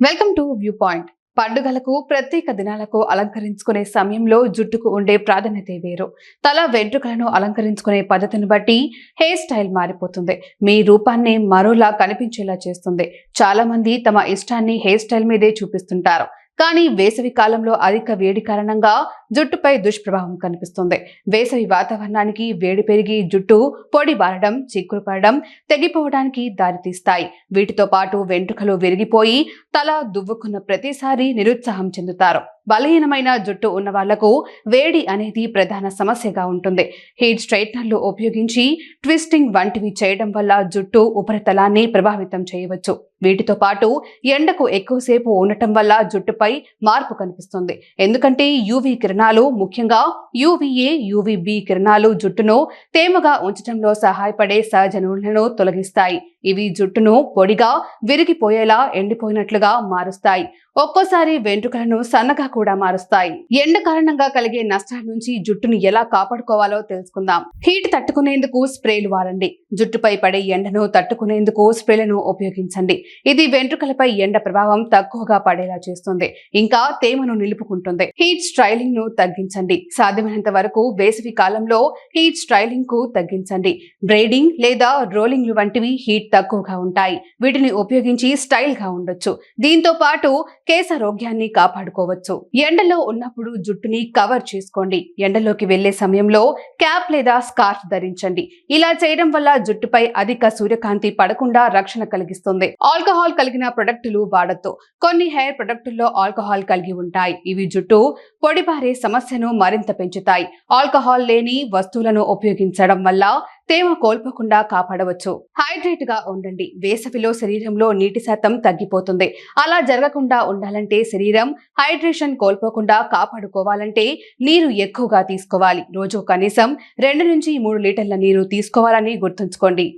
Welcome to view point. పండుగలకు ప్రత్యేక దినాలకు అలంకరించుకునే సమయంలో జుట్టుకు ఉండే ప్రాధాన్యత వేరు. తల వెంట్రుకలను అలంకరించుకునే పద్ధతిని బట్టి హెయిర్ స్టైల్ మారిపోతుంది. మీ రూపాన్ని మరోలా కనిపించేలా చేస్తుంది. చాలా మంది తమ ఇష్టాన్ని హెయిర్ స్టైల్ మీదే చూపిస్తుంటారు. కానీ వేసవి కాలంలో అధిక వేడి కారణంగా జుట్టుపై దుష్ప్రభావం కనిపిస్తుంది. వేసవి వాతావరణానికి వేడి పెరిగి జుట్టు పొడి బారడం చిక్కులు పడడం తెగిపోవడానికి దారితీస్తాయి. వీటితో పాటు వెంట్రుకలు విరిగిపోయి తల దువ్వుకున్న ప్రతిసారి నిరుత్సాహం చెందుతారు. బలహీనమైన జుట్టు ఉన్న వాళ్ళకు వేడి అనేది ప్రధాన సమస్యగా ఉంటుంది. హీట్ స్ట్రైట్నర్లు ఉపయోగించి ట్విస్టింగ్ వంటివి చేయడం వల్ల జుట్టు ఉపరితలాన్ని ప్రభావితం చేయవచ్చు. వీటితో పాటు ఎండకు ఎక్కువసేపు ఉండటం వల్ల జుట్టుపై మార్పు కనిపిస్తుంది. ఎందుకంటే యూవీ కిరణాలు ముఖ్యంగా యూవీఏ యూవీబీ కిరణాలు జుట్టును తేమగా ఉంచడంలో సహాయపడే సహజ నూనెలను తొలగిస్తాయి. ఇవి జుట్టును పొడిగా విరిగిపోయేలా ఎండిపోయినట్లుగా మారుస్తాయి. ఒక్కోసారి వెంట్రుకలను సన్నగా కూడా మారుస్తాయి. ఎండ కారణంగా కలిగే నష్టాల నుంచి జుట్టును ఎలా కాపాడుకోవాలో తెలుసుకుందాం. హీట్ తట్టుకునేందుకు స్ప్రేలు వాడండి. జుట్టుపై పడే ఎండను తట్టుకునేందుకు స్ప్రేలను ఉపయోగించండి. ఇది వెంట్రుకలపై ఎండ ప్రభావం తక్కువగా పడేలా చేస్తుంది. ఇంకా తేమను నిలుపుకుంటుంది. హీట్ స్ట్రైలింగ్ను తగ్గించండి. సాధ్యమైనంత వరకు వేసవి కాలంలో హీట్ స్ట్రైలింగ్కు తగ్గించండి. బ్రేడింగ్ లేదా రోలింగ్లు వంటివి హీట్ తక్కువగా ఉంటాయి. వీటిని ఉపయోగించి స్టైల్గా ఉండొచ్చు. దీంతో పాటు కేశారోగ్యాన్ని కాపాడుకోవచ్చు. ఎండలో ఉన్నప్పుడు జుట్టుని కవర్ చేసుకోండి. ఎండలోకి వెళ్ళే సమయంలో క్యాప్ లేదా స్కార్ఫ్ ధరించండి. ఇలా చేయడం వల్ల జుట్టుపై అధిక సూర్యకాంతి పడకుండా రక్షణ కలిగిస్తుంది. ఆల్కహాల్ కలిగిన ప్రొడక్టులు వాడద్దు. కొన్ని హెయిర్ ప్రొడక్టుల్లో ఆల్కహాల్ కలిగి ఉంటాయి. ఇవి జుట్టు పొడిబారే సమస్యను మరింత పెంచుతాయి. ఆల్కహాల్ లేని వస్తువులను ఉపయోగించడం వల్ల తేమ కోల్పోకుండా కాపాడవచ్చు. హైడ్రేట్గా ఉండండి. వేసవిలో శరీరంలో నీటి శాతం తగ్గిపోతుంది. అలా జరగకుండా ఉండాలంటే శరీరం హైడ్రేషన్ కోల్పోకుండా కాపాడుకోవాలంటే నీరు ఎక్కువగా తీసుకోవాలి. రోజు కనీసం రెండు నుంచి మూడు లీటర్ల నీరు తీసుకోవాలని గుర్తుంచుకోండి.